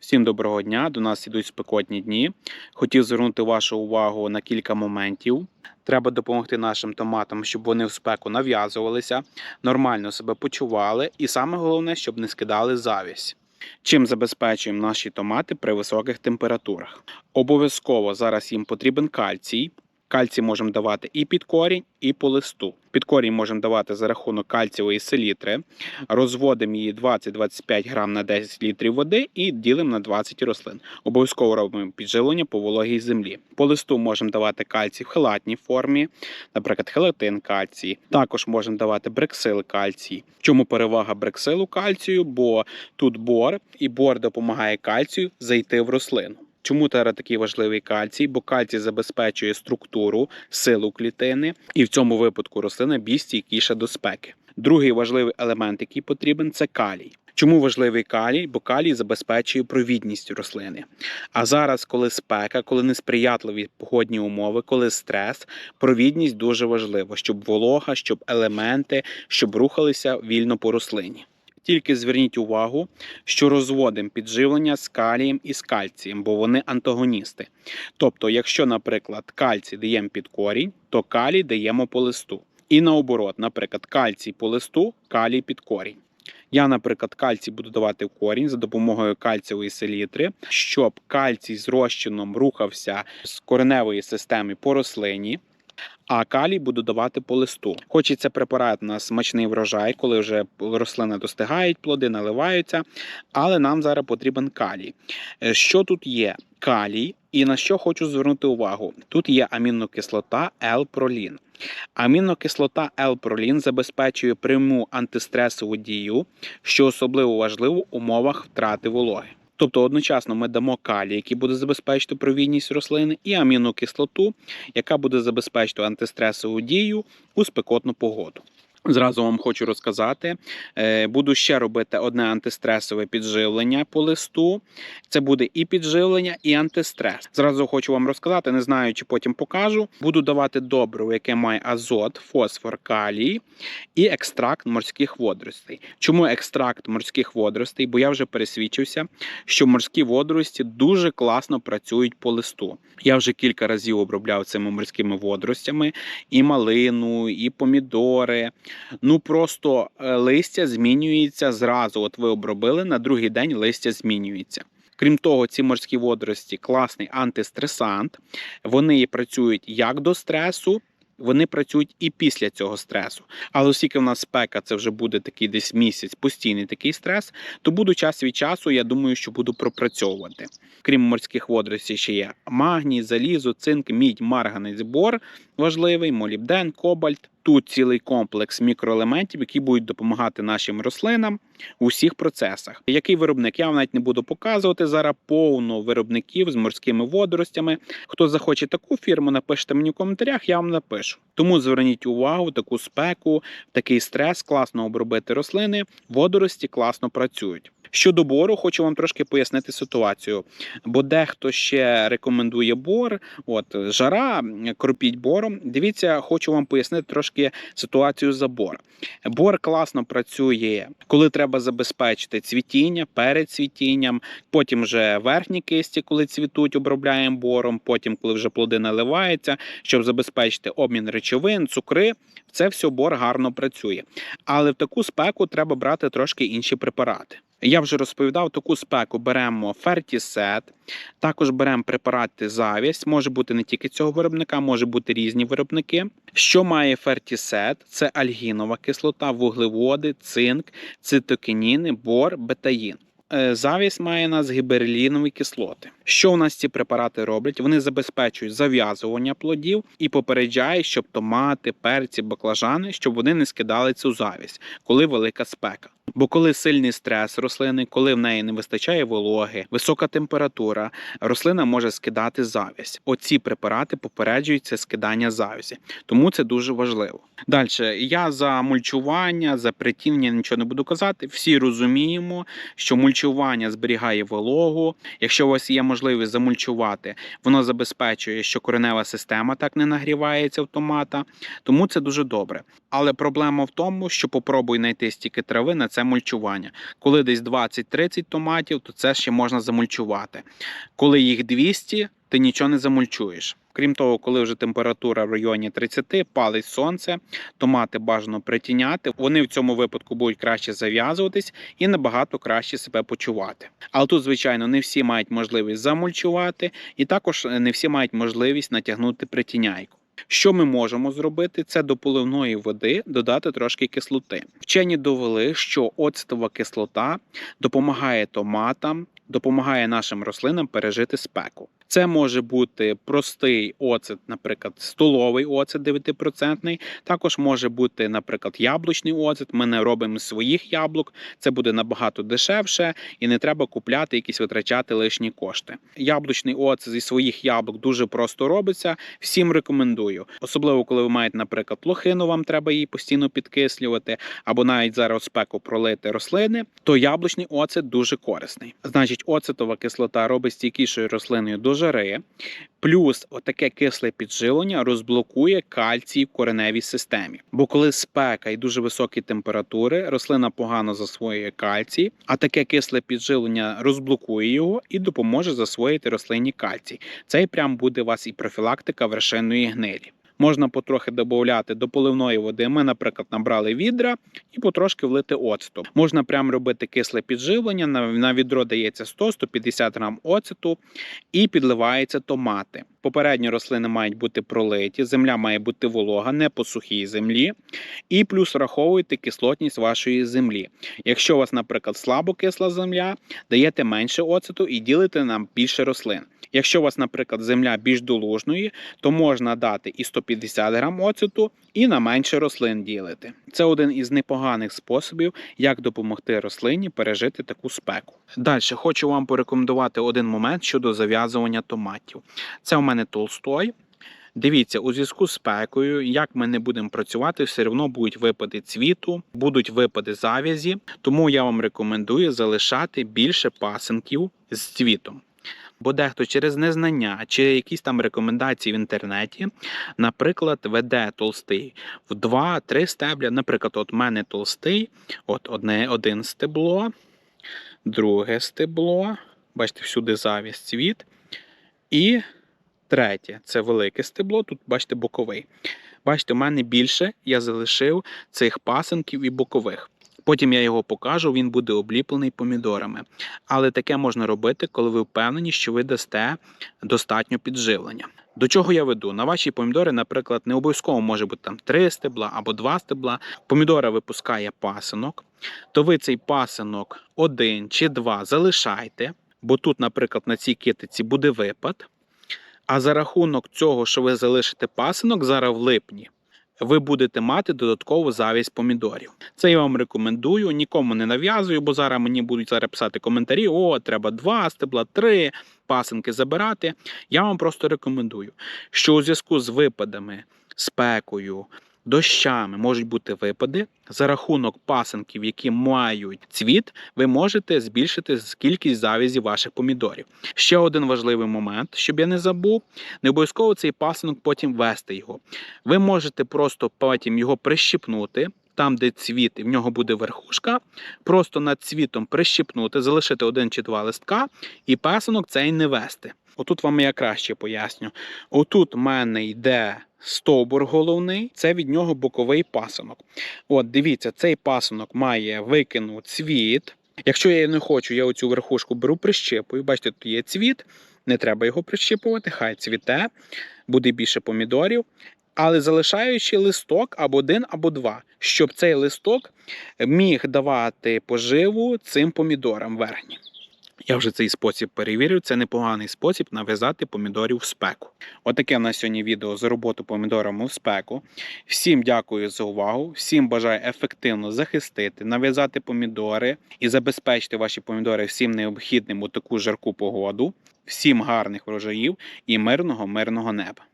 Всім доброго дня! До нас ідуть спекотні дні. Хотів звернути вашу увагу на кілька моментів. Треба допомогти нашим томатам, щоб вони в спеку нав'язувалися, нормально себе почували, і саме головне, щоб не скидали завість. Чим забезпечуємо наші томати при високих температурах? Обов'язково зараз їм потрібен кальцій. Кальцій можемо давати і під корінь, і по листу. Під корінь можемо давати за рахунок кальцієвої селітри. Розводимо її 20-25 грам на 10 літрів води і ділимо на 20 рослин. Обов'язково робимо підживлення по вологій землі. По листу можемо давати кальцій в хелатній формі, наприклад, хелатин кальцій. Також можемо давати брексил кальцій. Чому перевага брексилу кальцію? Бо тут бор, і бор допомагає кальцію зайти в рослину. Чому тера такий важливий кальцій? Бо кальцій забезпечує структуру, силу клітини, і в цьому випадку рослина більш стійкіша до спеки. Другий важливий елемент, який потрібен, це калій. Чому важливий калій? Бо калій забезпечує провідність рослини. А зараз, коли спека, коли несприятливі погодні умови, коли стрес, провідність дуже важлива, щоб волога, щоб елементи, щоб рухалися вільно по рослині. Тільки зверніть увагу, що розводимо підживлення з калієм і з кальцієм, бо вони антагоністи. Тобто, якщо, наприклад, кальцій даємо під корінь, то калій даємо по листу. І наоборот, наприклад, кальцій по листу, калій під корінь. Я, наприклад, кальцій буду давати в корінь за допомогою кальцієвої селітри, щоб кальцій з розчином рухався з кореневої системи по рослині. А калій буду давати по листу. Хочеться препарат на смачний врожай, коли вже рослина достигають, плоди наливаються. Але нам зараз потрібен калій. Е, Що тут є? Калій, і на що хочу звернути увагу: тут є амінокислота L-пролін. Амінокислота L-пролін забезпечує пряму антистресову дію, що особливо важливо в умовах втрати вологи. Тобто одночасно ми дамо калій, який буде забезпечити провійність рослини, і амінокислоту, яка буде забезпечити антистресову дію у спекотну погоду. Зразу вам хочу розказати. е, Буду ще робити одне антистресове підживлення по листу. Це буде і підживлення, і антистрес. Зразу хочу вам розказати, не знаю, чи потім покажу. Буду давати добриво, яке має азот, фосфор, калій і екстракт морських водоростей. Чому екстракт морських водоростей? Бо я вже пересвідчився, що морські водорості дуже класно працюють по листу. Я вже кілька разів обробляв цими морськими водоростями і малину, і помідори. Ну просто е, листя змінюється зразу. От ви обробили на другий день листя змінюється. Крім того, ці морські водорості класний антистресант. Вони працюють як до стресу. Вони працюють і після цього стресу. Але оскільки в нас спека, це вже буде такий десь місяць, постійний такий стрес, то буду час від часу, я думаю, що буду пропрацьовувати. Крім морських водоростей, ще є магній, залізо, цинк, мідь, марганець, бор важливий, молібден, кобальт. Тут цілий комплекс мікроелементів, які будуть допомагати нашим рослинам у всіх процесах. Який виробник? Я вам навіть не буду показувати зараз повно виробників з морськими водоростями. Хто захоче таку фірму, напишіть мені в коментарях, я вам напишу. Тому зверніть увагу, таку спеку, такий стрес, класно обробити рослини, водорості класно працюють. Щодо бору, хочу вам трошки пояснити ситуацію, бо дехто ще рекомендує бор, от жара, кропіть бором. Дивіться, хочу вам пояснити трошки ситуацію за бор. Бор класно працює, коли треба забезпечити цвітіння перед цвітінням, потім вже верхні кисті, коли цвітуть, обробляємо бором, потім, коли вже плоди наливаються, щоб забезпечити обмін речовин, цукри. Це все бор гарно працює. Але в таку спеку треба брати трошки інші препарати. Я вже розповідав, таку спеку беремо фертісет, також беремо препарати завість. Може бути не тільки цього виробника, може бути різні виробники. Що має фертісет? Це альгінова кислота, вуглеводи, цинк, цитокініни, бор, бетаїн. Е, Завість має нас гіберлінові кислоти. Що у нас ці препарати роблять? Вони забезпечують зав'язування плодів і попереджають, щоб томати, перці, баклажани, щоб вони не скидали цю завість, коли велика спека. Бо коли сильний стрес рослини, коли в неї не вистачає вологи, висока температура, рослина може скидати завість. Оці препарати попереджують це скидання завісі. Тому це дуже важливо. Далі я за мульчування, за притіння нічого не буду казати. Всі розуміємо, що мульчування зберігає вологу. Якщо у вас є можливість замульчувати, воно забезпечує, що коренева система так не нагрівається в томата. Тому це дуже добре. Але проблема в тому, що попробуй знайти стільки трави на це це мульчування. Коли десь 20-30 томатів, то це ще можна замульчувати. Коли їх 200, ти нічого не замульчуєш. Крім того, коли вже температура в районі 30, палить сонце, томати бажано притіняти. Вони в цьому випадку будуть краще зав'язуватись і набагато краще себе почувати. Але тут, звичайно, не всі мають можливість замульчувати, і також не всі мають можливість натягнути притіняйку. Що ми можемо зробити? Це до поливної води додати трошки кислоти. Вчені довели, що оцтова кислота допомагає томатам, допомагає нашим рослинам пережити спеку. Це може бути простий оцет, наприклад, столовий оцет 9%. Також може бути, наприклад, яблучний оцет. Ми не робимо своїх яблук. Це буде набагато дешевше і не треба купляти якісь витрачати лишні кошти. Яблучний оцет зі своїх яблук дуже просто робиться. Всім рекомендую, особливо коли ви маєте, наприклад, лохину, вам треба її постійно підкислювати, або навіть зараз спеку пролити рослини, то яблучний оцет дуже корисний. Значить, оцетова кислота робить стійкішою рослиною до жари. Плюс отаке кисле підживлення розблокує кальцій в кореневій системі. Бо коли спека і дуже високі температури, рослина погано засвоює кальцій, а таке кисле підживлення розблокує його і допоможе засвоїти рослині кальцій. Це і прям буде у вас і профілактика вершинної гнилі. Можна потрохи додати до поливної води. Ми, наприклад, набрали відра і потрошки влити оцту. Можна прям робити кисле підживлення. На, відро дається 100-150 грам оцету і підливається томати. Попередньо рослини мають бути пролиті, земля має бути волога, не по сухій землі. І плюс враховуйте кислотність вашої землі. Якщо у вас, наприклад, слабо кисла земля, даєте менше оцету і ділите на більше рослин. Якщо у вас, наприклад, земля більш долужної, то можна дати і 150 грам оцету, і на менше рослин ділити. Це один із непоганих способів, як допомогти рослині пережити таку спеку. Далі хочу вам порекомендувати один момент щодо зав'язування томатів. Це у мене толстой. Дивіться, у зв'язку з спекою, як ми не будемо працювати, все одно будуть випади цвіту, будуть випади зав'язі. Тому я вам рекомендую залишати більше пасинків з цвітом. Бо дехто через незнання чи якісь там рекомендації в інтернеті, наприклад, веде толстий в 2-3 стебля. Наприклад, от мене толстий, от одне один стебло, друге стебло. Бачите, всюди завіс цвіт. І третє це велике стебло. Тут, бачите, боковий. Бачите, у мене більше я залишив цих пасинків і бокових. Потім я його покажу, він буде обліплений помідорами. Але таке можна робити, коли ви впевнені, що ви дасте достатньо підживлення. До чого я веду? На ваші помідори, наприклад, не обов'язково може бути там 3 стебла або 2 стебла. Помідора випускає пасинок, то ви цей пасинок один чи два залишайте, бо тут, наприклад, на цій китиці буде випад. А за рахунок цього, що ви залишите пасинок зараз в липні, ви будете мати додаткову завість помідорів. Це я вам рекомендую, нікому не нав'язую, бо зараз мені будуть зараз писати коментарі: о, треба два стебла, три пасинки забирати. Я вам просто рекомендую, що у зв'язку з випадами, спекою, дощами можуть бути випади. За рахунок пасинків, які мають цвіт, ви можете збільшити кількість завязі ваших помідорів. Ще один важливий момент, щоб я не забув, не обов'язково цей пасинок потім вести його. Ви можете просто потім його прищипнути. Там, де цвіт, і в нього буде верхушка, просто над цвітом прищипнути, залишити один чи два листка, і пасинок цей не вести. Отут вам я краще поясню. Отут в мене йде стовбур головний, це від нього боковий пасинок. От, дивіться, цей пасинок має викину цвіт. Якщо я не хочу, я оцю верхушку беру, прищипую. Бачите, тут є цвіт, не треба його прищипувати, хай цвіте, буде більше помідорів. Але залишаючи листок або один, або два, щоб цей листок міг давати поживу цим помідорам верхнім. Я вже цей спосіб перевірив. Це непоганий спосіб нав'язати помідорів в спеку. Отаке в нас сьогодні відео з роботу помідорами в спеку. Всім дякую за увагу. Всім бажаю ефективно захистити, нав'язати помідори і забезпечити ваші помідори всім необхідним у таку жарку погоду. Всім гарних врожаїв і мирного, мирного неба.